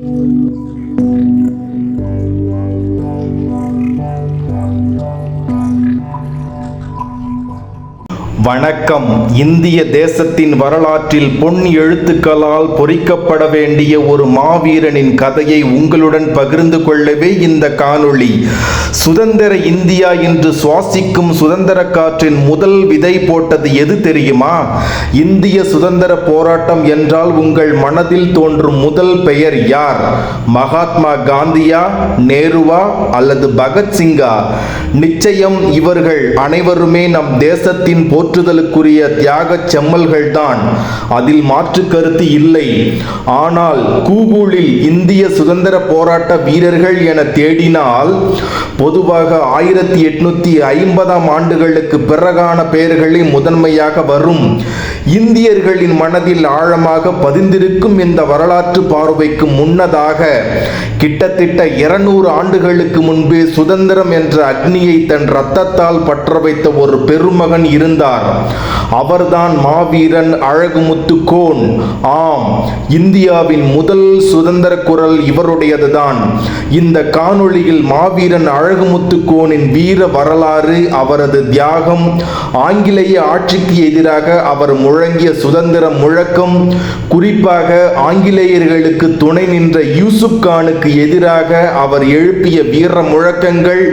Música வணக்கம். இந்திய தேசத்தின் வரலாற்றில் பொன் எழுத்துக்களால் பொறிக்கப்பட வேண்டிய ஒரு மாவீரனின் கதையை உங்களுடன் பகிர்ந்து கொள்ளவே இந்த காணொளி. சுதந்திர இந்தியா என்று சுவாசிக்கும் சுதந்திர காற்றின் முதல் விதை போட்டது எது தெரியுமா? இந்திய சுதந்திர போராட்டம் என்றால் உங்கள் மனதில் தோன்றும் முதல் பெயர் யார்? மகாத்மா காந்தியா நேருவா அல்லது பகத்சிங்கா? நிச்சயம் இவர்கள் அனைவருமே நம் தேசத்தின் போற்றுதலுக்குரிய தியாகச் செம்மல்கள்தான். அதில் மாற்று கருத்து இல்லை. ஆனால் கூகுளில் இந்திய சுதந்திர போராட்ட வீரர்கள் என தேடினால் பொதுவாக ஆயிரத்தி எட்நூத்தி ஐம்பதாம் ஆண்டுகளுக்கு பிறகான பெயர்களே முதன்மையாக வரும் இந்தியர்களின் மனதில் ஆழமாக பதிந்திருக்கும் இந்த வரலாற்று பார்வைக்கு முன்னதாக கிட்டத்தட்ட இருநூறு ஆண்டுகளுக்கு முன்பே சுதந்திரம் என்ற அக்னியை தன் இரத்தத்தால் பற்ற வைத்த ஒரு பெருமகன் இருந்தார். அவர்தான் மாவீரன் அழகுமுத்து கோன். ஆம் இந்தியாவின் முதல் சுதந்திர குரல் இவருடையதுதான். இந்த காணொளியில் மாவீரன் அழகுமுத்து கோனின் வீர வரலாறு அவரது தியாகம் ஆங்கிலேய ஆட்சிக்கு எதிராக அவர் முழங்கிய சுதந்திரம் முழக்கம் குறிப்பாக ஆங்கிலேயர்களுக்கு துணை நின்ற யூசுப் கானுக்கு எதிராக அவர் எழுப்பிய வீர முழக்கங்கள்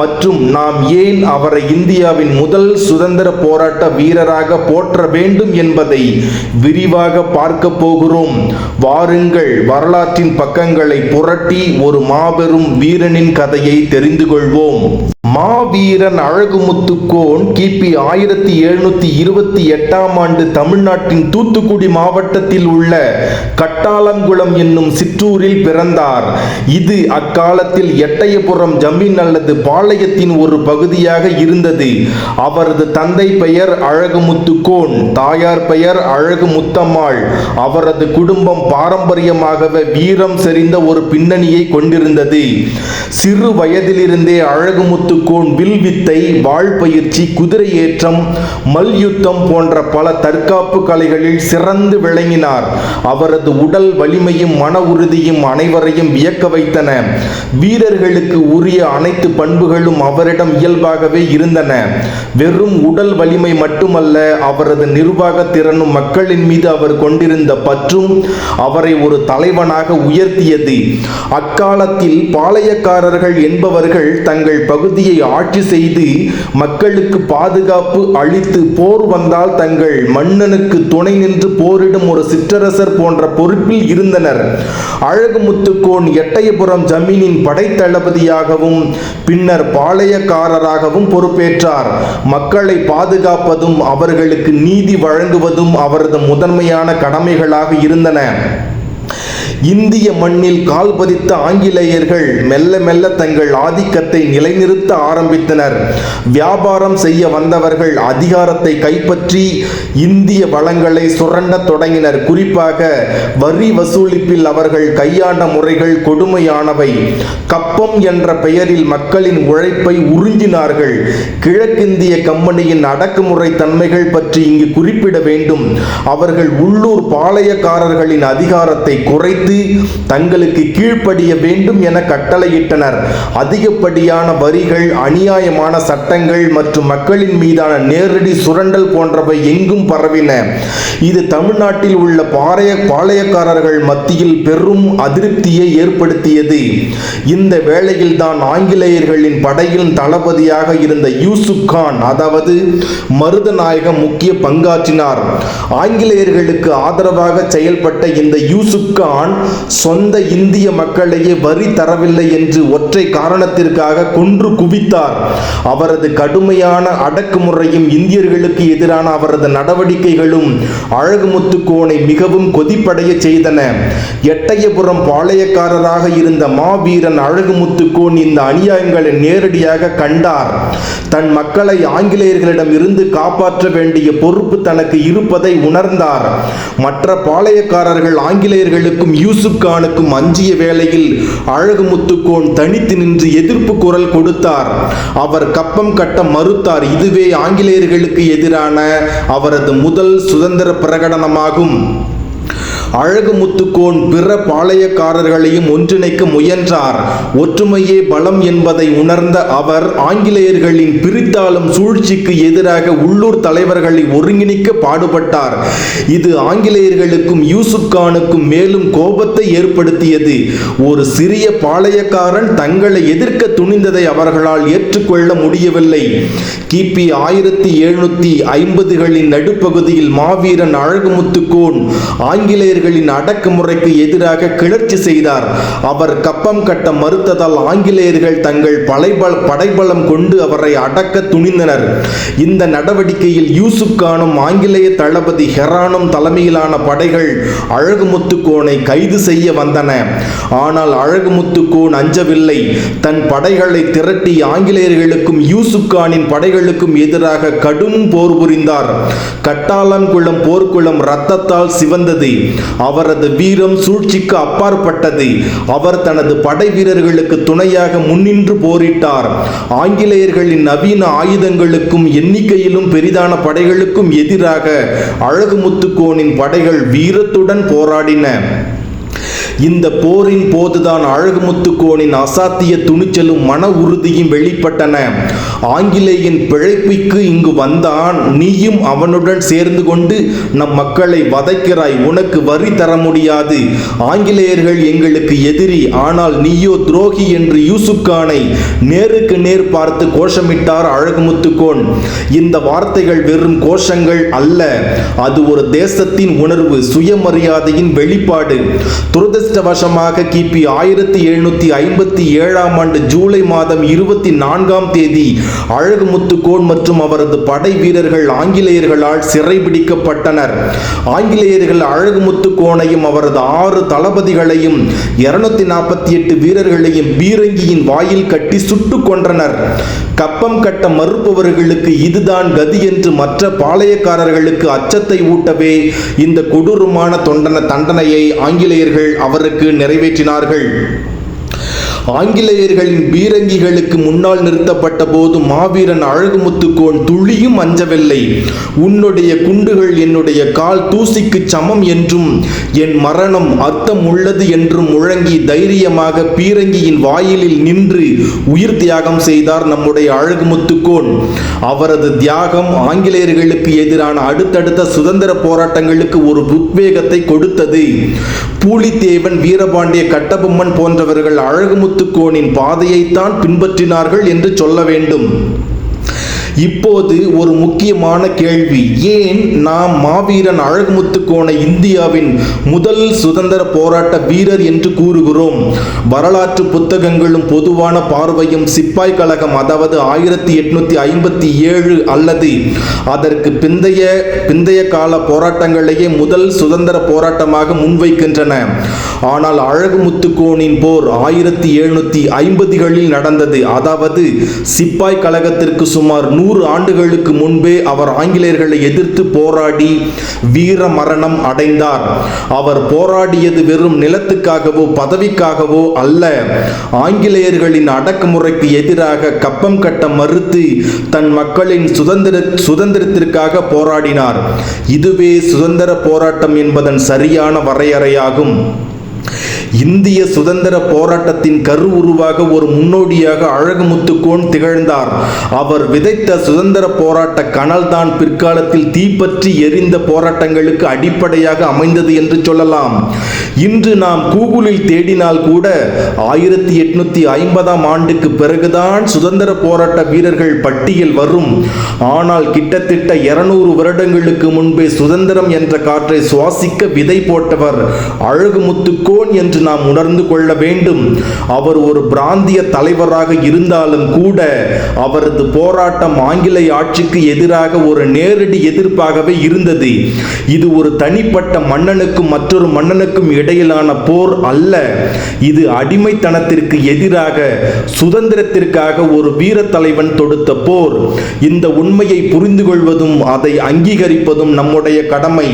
மற்றும் நாம் ஏன் அவரை இந்தியாவின் முதல் சுதந்திர போராட்ட வீரராக போற்ற வேண்டும் என்பதை விரிவாக பார்க்க போகிறோம். வாருங்கள் வரலாற்றின் பக்கங்களை புரட்டி ஒரு மாபெரும் வீரனின் கதையை தெரிந்து கொள்வோம். மாவீரன் அழகுமுத்துக்கோன் கிபி ஆயிரத்தி எழுநூத்தி இருபத்தி எட்டாம் ஆண்டு தமிழ்நாட்டின் தூத்துக்குடி மாவட்டத்தில் உள்ள கட்டாளங்குளம் என்னும் சிற்றூரில் பிறந்தார். இது அக்காலத்தில் எட்டயபுரம் ஜமீன் அல்லது பாளையத்தின் ஒரு பகுதியாக இருந்தது. அவரது தந்தை பெயர் அழகுமுத்துக்கோன் தாயார் பெயர் அழகு முத்தம்மாள் அவரது குடும்பம் பாரம்பரியமாகவே வீரம் செறிந்த ஒரு பின்னணியை கொண்டிருந்தது. சிறு வயதிலிருந்தே அழகுமுத்துக்கோன் வில் வித்தை வாழ் பயிற்சி குதிரை ஏற்றம் மல்யுத்தம் போன்ற பல தற்காப்பு கலைகளில் சிறந்து விளங்கினார். அவரது உடல் வலிமையும் மன உறுதியும் அனைவரையும் வியக்க வைத்தன. வீரர்களுக்கு உரிய அனைத்து பண்புகளும் அவரிடம் இயல்பாகவே இருந்தன. வெறும் உடல் வலிமை மட்டுமல்ல அவரது நிர்வாக திறனும் மக்களின் மீது அவர் கொண்டிருந்த பற்றும் அவரை ஒரு தலைவனாக உயர்த்தியது. அக்காலத்தில் பாளையக்காரர்கள் என்பவர்கள் தங்கள் பகுதியை ஆட்சி செய்து மக்களுக்கு பாதுகாப்பு அளித்து போர் வந்தால் தங்கள் மன்னனுக்கு துணை நின்று போரிடும் ஒரு சிற்றரசர் போன்ற பொறுப்பில் இருந்தனர். அழகுமுத்துக்கோன் எட்டயபுரம் ஜமீனின் படைத்தளபதியாகவும் பின்னர் பாளையக்காரராகவும் பொறுப்பேற்றார். மக்களை பாதுகாப்பதும் அவர்களுக்கு நீதி வழங்குவதும் அவரது முதன்மையான கடமைகளாக இருந்தன. இந்திய மண்ணில் கால் பதித்த ஆங்கிலேயர்கள் மெல்ல மெல்ல தங்கள் ஆதிக்கத்தை நிலைநிறுத்த ஆரம்பித்தனர். வியாபாரம் செய்ய வந்தவர்கள் அதிகாரத்தை கைப்பற்றி இந்திய வளங்களை சுரண்ட தொடங்கினர். குறிப்பாக வரி வசூலிப்பில் அவர்கள் கையாண்ட முறைகள் கொடுமையானவை. கப்பம் என்ற பெயரில் மக்களின் உழைப்பை உறிஞ்சினார்கள். கிழக்கிந்திய கம்பெனியின் அடக்குமுறை தன்மைகள் பற்றி இங்கு குறிப்பிட வேண்டும். அவர்கள் உள்ளூர் பாளையக்காரர்களின் அதிகாரத்தை குறைத்து தங்களுக்கு கீழ்ப்படிய வேண்டும் என கட்டளையிட்டனர். அதிகப்படியான வரிகள் அநியாயமான சட்டங்கள் மற்றும் மக்களின் மீதான நேரடி சுரண்டல் போன்றவை எங்கும் பரவின. இது தமிழ்நாட்டில் உள்ள பாளைய பாளையக்காரர்கள் மத்தியில் பெரும் அதிருப்தியை ஏற்படுத்தியது. இந்த வேளையில் தான் ஆங்கிலேயர்களின் படையின் தளபதியாக இருந்த யூசுப் கான் அதாவது மருதநாயகம் முக்கிய பங்காற்றினார். ஆங்கிலேயர்களுக்கு ஆதரவாக செயல்பட்ட இந்த யூசுப் கான் சொந்த இந்திய மக்களையே வரி தரவில்லை என்று ஒற்றை காரணத்திற்காக கொன்று குவித்தார். அவரது கடுமையான அடக்குமுறையும் இந்தியர்களுக்கு எதிரான அவரது நடவடிக்கைகளும் அழகுமுத்துக்கோனை மிகவும் கொதிப்படைய செய்தன. எட்டயபுரம் பாளையக்காரராக இருந்த மாவீரன் அழகுமுத்துக்கோன் இந்த அநியாயங்களை நேரடியாக கண்டார். தன் மக்களை ஆங்கிலேயர்களிடம் இருந்து காப்பாற்ற வேண்டிய பொறுப்பு தனக்கு இருப்பதை உணர்ந்தார். மற்ற பாளையக்காரர்கள் ஆங்கிலேயர்களுக்கும் யூசுப் கானுக்கும் அஞ்சிய வேளையில் அழகுமுத்துக்கோன் தனித்து நின்று எதிர்ப்பு குரல் கொடுத்தார். அவர் கப்பம் கட்ட மறுத்தார் இதுவே ஆங்கிலேயர்களுக்கு எதிரான அவரது முதல் சுதந்திர பிரகடனமாகும். அழகுமுத்துக்கோன் பிற பாளையக்காரர்களையும் ஒன்றிணைக்க முயன்றார். ஒற்றுமையே பலம் என்பதை உணர்ந்த அவர் ஆங்கிலேயர்களின் பிரித்தாளும் சூழ்ச்சிக்கு எதிராக உள்ளூர் தலைவர்களை ஒருங்கிணைக்க பாடுபட்டார். இது ஆங்கிலேயர்களுக்கும் யூசுப் கானுக்கும் மேலும் கோபத்தை ஏற்படுத்தியது. ஒரு சிறிய பாளையக்காரன் தங்களை எதிர்க்க துணிந்ததை அவர்களால் ஏற்றுக்கொள்ள முடியவில்லை. கிபி ஆயிரத்தி எழுநூத்தி ஐம்பதுகளின் நடுப்பகுதியில் மாவீரன் அழகுமுத்துக்கோன் ஆங்கிலேயர் ஆங்கிலேயர்களின் அடக்குமுறைக்கு எதிராக கிளர்ச்சி செய்தார். அவர் கப்பம் கட்ட மறுத்ததால் ஆங்கிலேயர்கள் தங்கள் படைபல படைபலம் கொண்டு அவரை அடக்க துணிந்தனர். இந்த நடவடிக்கையில் யூசுப் கானும் ஆங்கிலேய தளபதி ஹெரானும் தலைமையிலான படைகள் அழகுமுத்துக்கோனை கைது செய்ய வந்தன. ஆனால் அழகுமுத்துக்கோன் அஞ்சவில்லை. தன் படைகளை திரட்டி ஆங்கிலேயர்களுக்கும் யூசுப் கானின் படைகளுக்கும் எதிராக கடும் போர் புரிந்தார். கட்டாளங்குளம் போர்க்குளம் ரத்தத்தால் சிவந்தது. அவரது வீரம் சூழ்ச்சிக்கு அப்பாற்பட்டது. அவர் தனது படை வீரர்களுக்கு துணையாக முன்னின்று போரிட்டார். ஆங்கிலேயர்களின் நவீன ஆயுதங்களுக்கும் எண்ணிக்கையிலும் பெரிதான படைகளுக்கும் எதிராக அழகுமுத்துக்கோனின் படைகள் வீரத்துடன் போராடின. இந்த போரின் போதுதான் அழகுமுத்துக்கோனின் அசாத்திய துணிச்சலும் மன உறுதியும் வெளிப்பட்டன. ஆங்கிலேயன் பிழைப்பிற்கு இங்கு வந்தான். நீயும் அவனுடன் சேர்ந்து கொண்டு நம் மக்களை வதைக்கிறாய். உனக்கு வரி தர முடியாது. ஆங்கிலேயர்கள் எங்களுக்கு எதிரி. ஆனால் நீயோ துரோகி என்று யூசுப் கானை நேருக்கு நேர் பார்த்து கோஷமிட்டார் அழகுமுத்துக்கோன். இந்த வார்த்தைகள் வெறும் கோஷங்கள் அல்ல. அது ஒரு தேசத்தின் உணர்வு சுயமரியாதையின் வெளிப்பாடு. துரதிருஷ்டவசமாக கிபி ஆயிரத்தி எழுநூத்தி ஐம்பத்தி ஏழாம் ஆண்டு ஜூலை மாதம் இருபத்தி நான்காம் தேதி அழகுமுத்துக்கோன் மற்றும் அவரது படை வீரர்கள் ஆங்கிலேயர்களால் சிறைபிடிக்கப்பட்டனர். ஆங்கிலேயர்கள் அழகுமுத்துக்கோனையும் அவரது ஆறு தளபதிகளையும் இருநூத்தி நாற்பத்தி எட்டு வீரர்களையும் பீரங்கியின் வாயில் கட்டி சுட்டுக் கொன்றனர். கப்பம் கட்ட மறுப்பவர்களுக்கு இதுதான் கதி என்று மற்ற பாளையக்காரர்களுக்கு அச்சத்தை ஊட்டவே இந்த கொடூரமான தொண்டன தண்டனையை ஆங்கிலேயர்கள் அவருக்கு நிறைவேற்றினார்கள். ஆங்கிலேயர்களின் பீரங்கிகளுக்கு முன்னால் நிறுத்தப்பட்ட போது மாவீரன் அழகுமுத்துக்கோன் துளியும் அஞ்சவில்லை. உன்னுடைய குண்டுகள் என்னுடைய கால் தூசிக்கு சமம் என்றும் என் மரணம் அர்த்தம் உள்ளது என்றும் முழங்கி தைரியமாக பீரங்கியின் வாயிலில் நின்று உயிர் தியாகம் செய்தார் நம்முடைய அழகுமுத்துக்கோன். அவரது தியாகம் ஆங்கிலேயர்களுக்கு எதிரான அடுத்தடுத்த சுதந்திர போராட்டங்களுக்கு ஒரு உத்வேகத்தை கொடுத்தது. பூலித்தேவன் வீரபாண்டிய கட்டபொம்மன் போன்றவர்கள் அழகுமுத்து அழகுமுத்துக்கோனின் பாதையைத்தான் பின்பற்றினார்கள் என்று சொல்ல வேண்டும். இப்போது ஒரு முக்கியமான கேள்வி. ஏன் நாம் மாவீரன் அழகுமுத்துக்கோனை இந்தியாவின் முதல் சுதந்திர போராட்ட வீரர் என்று கூறுகிறோம்? வரலாற்று புத்தகங்களும் பொதுவான பார்வையும் சிப்பாய் கழகம் அதாவது ஆயிரத்தி எட்நூத்தி ஐம்பத்தி ஏழு அல்லது அதற்கு பிந்தைய பிந்தைய கால போராட்டங்களையே முதல் சுதந்திர போராட்டமாக முன்வைக்கின்றன. ஆனால் அழகுமுத்துக்கோனின் போர் ஆயிரத்தி எழுநூத்தி ஐம்பதுகளில் நடந்தது. அதாவது சிப்பாய் கழகத்திற்கு சுமார் நூறு ஆண்டுகளுக்கு முன்பே அவர் ஆங்கிலேயர்களை எதிர்த்து போராடி வீர மரணம் அடைந்தார். அவர் போராடியது வெறும் நிலத்துக்காகவோ பதவிக்காகவோ அல்ல. ஆங்கிலேயர்களின் அடக்குமுறைக்கு எதிராக கப்பம் கட்ட மறுத்து தன் மக்களின் சுதந்திர சுதந்திரத்திற்காக போராடினார். இதுவே சுதந்திர போராட்டம் என்பதன் சரியான வரையறையாகும். இந்திய சுதந்திர போராட்டத்தின் கரு உருவாக ஒரு முன்னோடியாக அழகுமுத்துக்கோன் திகழ்ந்தார். அவர் விதைத்த சுதந்திர போராட்ட கனல்தான் பிற்காலத்தில் தீப்பற்றி எரிந்த போராட்டங்களுக்கு அடிப்படையாக அமைந்தது என்று சொல்லலாம். இன்று நாம் கூகுளில் தேடினால் கூட ஆயிரத்தி எட்நூத்தி ஐம்பதாம் ஆண்டுக்கு பிறகுதான் சுதந்திர போராட்ட வீரர்கள் பட்டியல் வரும். ஆனால் கிட்டத்தட்ட இருநூறு வருடங்களுக்கு முன்பே சுதந்திரம் என்ற காற்றை சுவாசிக்க விதை போட்டவர் அழகுமுத்துக்கோன் என்று நாம் உணர்ந்து கொள்ள வேண்டும். அவர் ஒரு பிராந்திய தலைவராக இருந்தாலும் கூட அவரது போராட்டம் ஆங்கிலேய ஆட்சிக்கு எதிராக ஒரு நேரடி எதிர்ப்பாகவே இருந்தது. இது ஒரு தனிப்பட்ட மன்னனுக்கும் மற்றொரு மன்னனுக்கும் இடையிலான போர் அல்ல. இது அடிமைத்தனத்திற்கு எதிராக சுதந்திரத்திற்காக ஒரு வீர தலைவன் தொடுத்த போர். இந்த உண்மையை புரிந்து கொள்வதும் அதை அங்கீகரிப்பதும் நம்முடைய கடமை.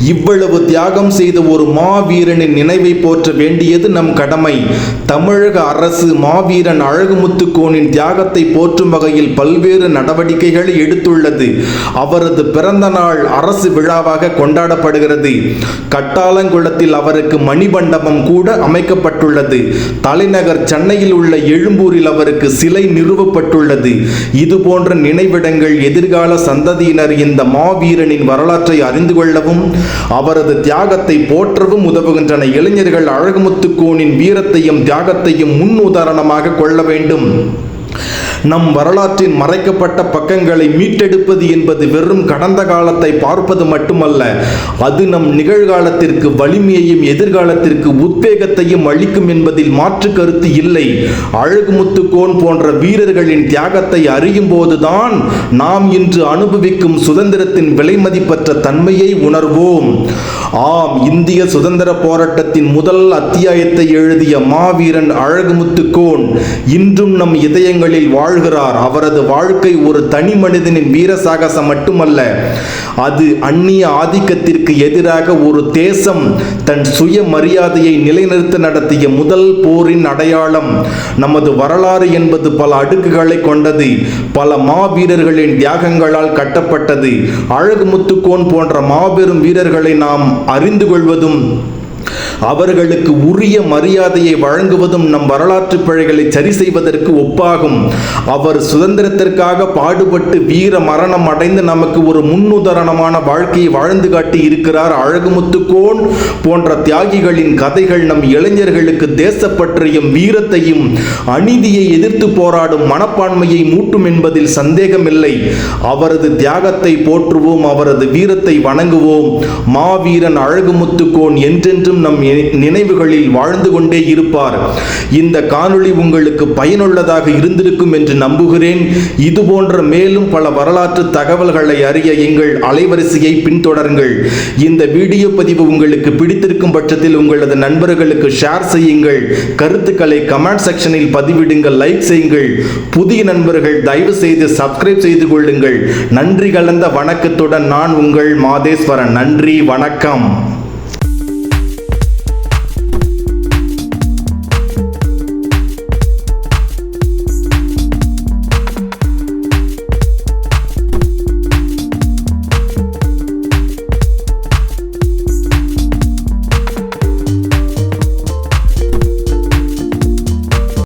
இவ்வளவு தியாகம் செய்த ஒரு மாவீரனின் நினைவை போற்ற வேண்டியது நம் கடமை. தமிழக அரசு மாவீரன் அழகுமுத்துக்கோனின் தியாகத்தை போற்றும் வகையில் பல்வேறு நடவடிக்கைகளை எடுத்துள்ளது. அவரது பிறந்த நாள் அரசு விழாவாக கொண்டாடப்படுகிறது. கட்டாலங்குளத்தில் அவருக்கு மணிமண்டபம் கூட அமைக்கப்பட்டுள்ளது. தலைநகர் சென்னையில் உள்ள எழும்பூரில் அவருக்கு சிலை நிறுவப்பட்டுள்ளது. இது போன்ற நினைவிடங்கள் எதிர்கால சந்ததியினர் இந்த மாவீரனின் வரலாற்றை அறிந்து கொள்ளவும் அவரது தியாகத்தை போற்றவும் உதவுகின்றன. இளைஞர்கள் அழகுமுத்துக்கோனின் வீரத்தையும் தியாகத்தையும் முன் உதாரணமாக கொள்ள வேண்டும். நம் வரலாற்றின் மறைக்கப்பட்ட பக்கங்களை மீட்டெடுப்பது என்பது வெறும் கடந்த காலத்தை பார்ப்பது மட்டுமல்ல அது நம் நிகழ்காலத்திற்கு வலிமையையும் எதிர்காலத்திற்கு உத்வேகத்தையும் அளிக்கும் என்பதில் மாற்று கருத்து இல்லை. அழகுமுத்துக்கோன் போன்ற வீரர்களின் தியாகத்தை அறியும் போதுதான் நாம் இன்று அனுபவிக்கும் சுதந்திரத்தின் விலைமதிப்பற்ற தன்மையை உணர்வோம். ஆம் இந்திய சுதந்திர போராட்டத்தின் முதல் அத்தியாயத்தை எழுதிய மாவீரன் அழகுமுத்துக்கோன் இன்றும் நம் இதயங்களில் வாழ்கிறார். அவரது வாழ்க்கை ஒரு தனி மனிதனின் வீர சாகசம் மட்டுமல்ல அது அந்நிய ஆதிக்கத்திற்கு எதிராக ஒரு தேசம் தன் சுய மரியாதையை நிலைநிறுத்த நடத்திய முதல் போரின் அடையாளம் நமது வரலாறு என்பது பல அடுக்குகளை கொண்டது பல மாவீரர்களின் தியாகங்களால் கட்டப்பட்டது. அழகுமுத்துக்கோன் போன்ற மாபெரும் வீரர்களை நாம் அறிந்து கொள்வதும் அவர்களுக்கு உரிய மரியாதையை வழங்குவதும் நம் வரலாற்று பிழைகளை சரி செய்வதற்கு ஒப்பாகும். அவர் சுதந்திரத்திற்காக பாடுபட்டு வீர மரணம் அடைந்து நமக்கு ஒரு முன்னுதாரணமான வாழ்க்கையை வாழ்ந்து காட்டி இருக்கிறார் அழகுமுத்துக்கோன் போன்ற தியாகிகளின் கதைகள் நம் இளைஞர்களுக்கு தேசப்பற்றையும் வீரத்தையும் அநீதியை எதிர்த்து போராடும் மனப்பான்மையை மூட்டும் என்பதில் சந்தேகமில்லை. அவரது தியாகத்தை போற்றுவோம் அவரது வீரத்தை வணங்குவோம். மாவீரன் அழகுமுத்துக்கோன் என்றென்றும் நம் நினைவுகளில் வாழ்ந்து கொண்டே இருப்பார். இந்த காணொளி உங்களுக்கு பயனுள்ளதாக இருந்திருக்கும் என்று நம்புகிறேன். இது போன்ற மேலும் பல வரலாற்று தகவல்களை அறிய எங்கள் அலைவரிசையை பின்தொடருங்கள். இந்த வீடியோ பதிவு உங்களுக்கு பிடித்திருக்கும் பட்சத்தில் உங்களது நண்பர்களுக்கு ஷேர் செய்யுங்கள். கருத்துக்களை கமெண்ட் செக்ஷனில் பதிவிடுங்கள் லைக் செய்யுங்கள். புதிய நண்பர்கள் தயவு செய்து சப்ஸ்கிரைப் செய்து கொள்ளுங்கள். நன்றி கலந்த வணக்கத்துடன் நான் உங்கள் மாதேஸ்வரன். நன்றி வணக்கம்.